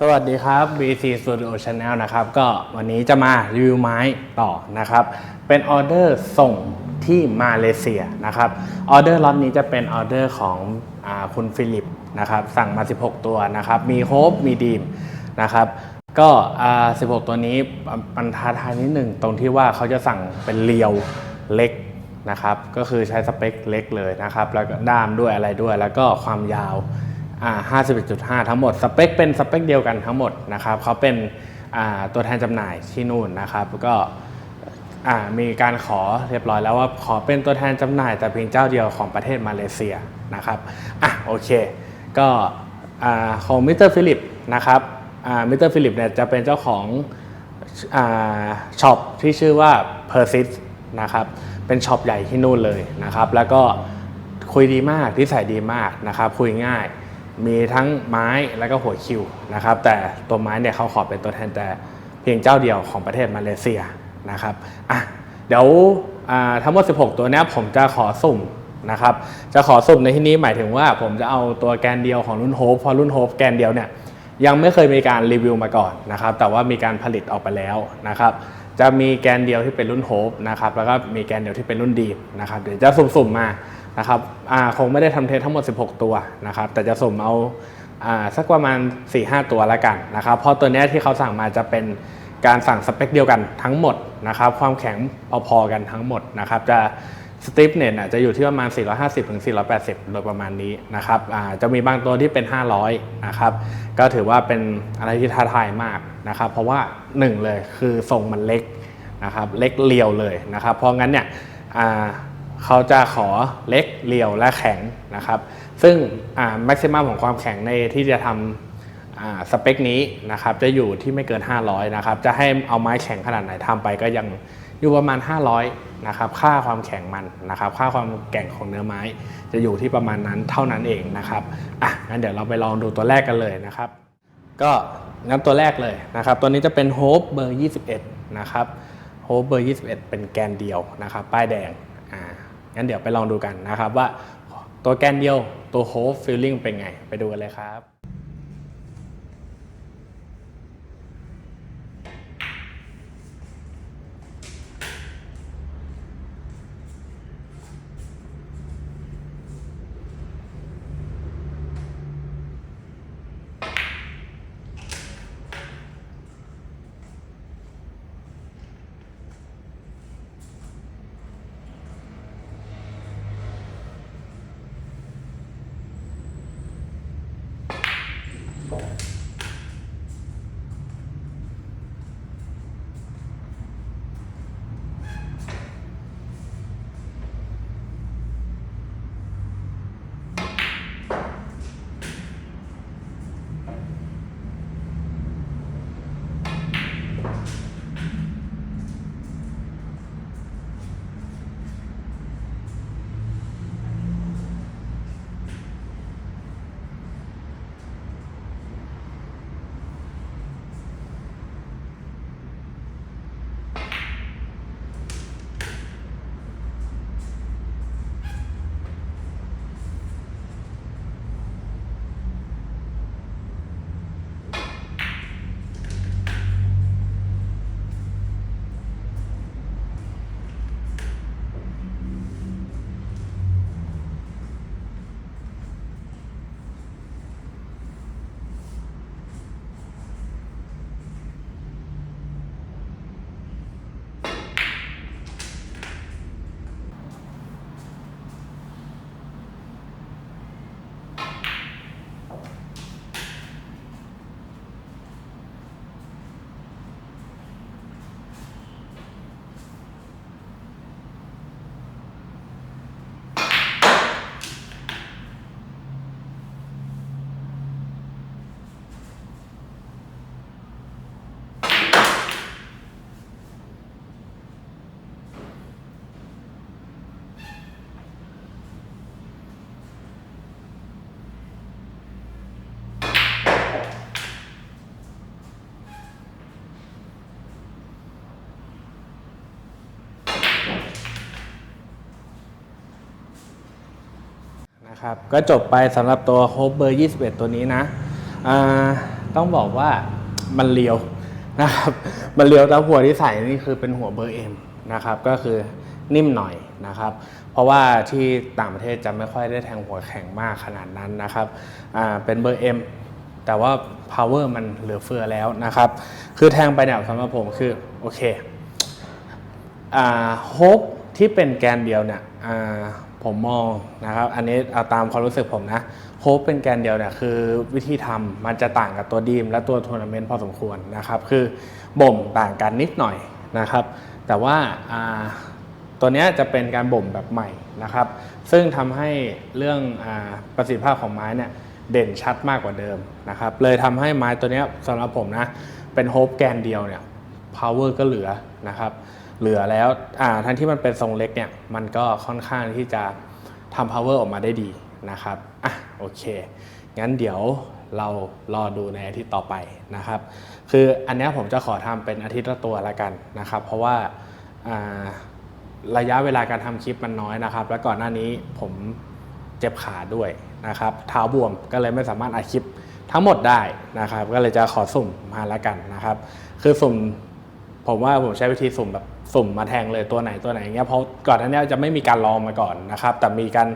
สวัสดีครับ BC Studio Channel นะครับ ก็วันนี้จะมารีวิวไม้ต่อนะครับ เป็นออเดอร์ส่งที่มาเลเซียนะครับ ออเดอร์ล็อตนี้จะเป็นออเดอร์ของอคุณฟิลิปนะครับ สั่งมา 16 ตัวนะครับ มีโฮปมีดีมนะครับ ก็ 16 ตัวนี้มันท้าทายนิดหนึ่งตรงที่ว่าเขาจะสั่งเป็นเรียวเล็กนะครับ ก็คือใช้สเปคเล็กเลยนะครับ แล้วก็ด้ามด้วยอะไรด้วย แล้วก็ความยาว 51.5 ทั้งหมด สเปคเป็นสเปคเดียวกันทั้งหมดนะครับเขาเป็นตัวแทนจำหน่ายที่นู่นนะครับก็มีการขอเรียบร้อยแล้วว่าขอเป็นตัวแทนจำหน่ายแต่เพียงเจ้าเดียวของประเทศมาเลเซียนะครับอะโอเค ก็ของมิสเตอร์ฟิลิปนะครับมิสเตอร์ฟิลิปเนี่ยจะเป็นเจ้าของช็อปที่ชื่อว่า p e r s i s นะครับเป็นช็อปใหญ่ที่นู่นเลยนะครับแล้วก็คุยดีมากที่ใส่ดีมากนะครับคุยง่าย มีทั้งไม้แล้วก็หัวคิวนะครับแต่ตัวไม้เนี่ยเขาขอเป็นตัวแทนแต่เพียงเจ้าเดียวของประเทศมาเลเซียนะครับอะเดี๋ยวทั้งหมด 16 ตัวนี้ผมจะขอสุ่มนะครับจะขอสุ่มในที่นี้หมายถึงว่าผมจะเอาตัวแกนเดียวของรุ่นโฮปเพราะรุ่นโฮปแกนเดียวเนี่ยยังไม่เคยมีการรีวิวมาก่อนนะครับแต่ว่ามีการผลิตออกไปแล้วนะครับจะมีแกนเดียวที่เป็นรุ่นโฮปนะครับแล้วก็มีแกนเดียวที่เป็นรุ่นดีนะครับเดี๋ยวจะสุ่มๆมา นะครับคงไม่ได้ทำเทสทั้งหมด 16 ตัวนะครับ แต่จะสุ่มเอาสักประมาณ 4-5 ตัวแล้วกันนะครับ เพราะตัวนี้ที่เขาสั่งมาจะเป็นการสั่งสเปคเดียวกันทั้งหมดนะครับ ความแข็งพอๆกันทั้งหมดนะครับ จะสติฟเน็ตจะอยู่ที่ประมาณ 450ถึง480 โดยประมาณนี้นะครับจะมีบางตัวที่เป็น 500 นะครับ ก็ถือว่าเป็นอะไรที่ท้าทายมากนะครับ เพราะว่า 1 เลยคือทรงมันเล็กนะครับ เล็กเรียวเลยนะครับ เพราะงั้นเนี่ย เขาจะขอเล็กเรียวและแข็งนะครับ ซึ่งแม็กซิมัมของความแข็งในที่จะทำสเปคนี้นะครับจะอยู่ที่ไม่เกิน 500นะครับจะให้เอาไม้แข็งขนาดไหนทำไปก็ยังอยู่ประมาณ 500นะครับค่าความแข็งมันนะครับ ค่าความแกร่งของเนื้อไม้ จะอยู่ที่ประมาณนั้นเท่านั้นเองนะครับอะงั้นเดี๋ยวเราไปลองดูตัวแรกกันเลยนะครับ ก็งั้นตัวแรกเลยนะครับ ตัวนี้จะเป็นโฮปเบอร์21นะครับโฮปเบอร์21 เป็นแกนเดียวนะครับ ป้ายแดงอ่า งั้นเดี๋ยวไปลองดูกันนะครับว่าตัวแกนเดียวตัวโฮฟฟิลลิ่งเป็นไง ไปดูกันเลยครับ ครับก็จบไปสำหรับตัวโฮปเบอร์ 21 ตัวนี้นะต้องบอกว่ามันเลียวนะครับมันเลียวแต่หัวที่ใส่นี่คือเป็นหัวเบอร์เอ็มนะครับก็คือนิ่มหน่อยนะครับ เพราะว่าที่ต่างประเทศจะไม่ค่อยได้แทงหัวแข็งมากขนาดนั้นนะครับเป็นเบอร์ M แต่ว่า power มันเหลือเฟือแล้วนะครับ คือแทงไปเนี่ยสำหรับผมคือโอเคโฮปที่เป็นแกนเดียวเนี่ย ผมมองนะครับ อันนี้เอาตามความรู้สึกผมนะโฮปเป็นแกนเดียวเนี่ยคือวิธีทำมันจะต่างกับตัวดีมและตัวทัวร์นาเมนต์พอสมควรนะครับ คือบ่มต่างกันนิดหน่อยนะครับ แต่ว่าตัวนี้จะเป็นการบ่มแบบใหม่นะครับ ซึ่งทำให้เรื่องอประสิทธิภาพของไม้เนี่ยเด่นชัดมากกว่าเดิมนะครับ เลยทำให้ไม้ตัวนี้ยสำหรับผมนะเป็นโฮปแกนเดียวเนี่ย power ก็เหลือนะครับ เหลือแล้วอ่าทั้งที่มันเป็นทรงเล็กเนี่ยมันก็ค่อนข้างที่จะทำ power ออกมาได้ดีนะครับอะโอเค งั้นเดี๋ยวเรารอดูในอาทิตย์ต่อไปนะครับ คืออันนี้ผมจะขอทำเป็นอาทิตย์ละตัวละกันนะครับ เพราะว่าระยะเวลาการทำคลิปมันน้อยนะครับ และก่อนหน้านี้ผมเจ็บขาด้วยนะครับ เท้าบวมก็เลยไม่สามารถอัดคลิปทั้งหมดได้นะครับ ก็เลยจะขอสุ่มมาละกันนะครับ คือสุ่มผมว่าผมใช้วิธีสุ่มแบบ สุ่มมาแทงเลยตัวไหนตัวไหนอย่างเงี้ยเพราะก่อนหน้านี้จะไม่มีการลองมาก่อนนะครับ แต่มีการ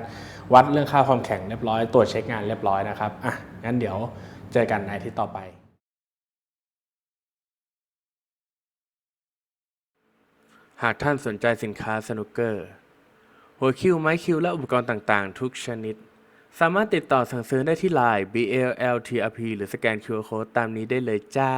วัดเรื่องค่าความแข็งเรียบร้อยตรวจเช็คงานเรียบร้อยนะครับอะงั้นเดี๋ยวเจอกันในที่ต่อไปหากท่านสนใจสินค้าสนุกเกอร์ หัวคิวไม้คิวและอุปกรณ์ต่างๆ ทุกชนิด สามารถติดต่อสั่งซื้อได้ที่ Line BLLTRP หรือสแกน QR Code ตามนี้ได้เลยจ้า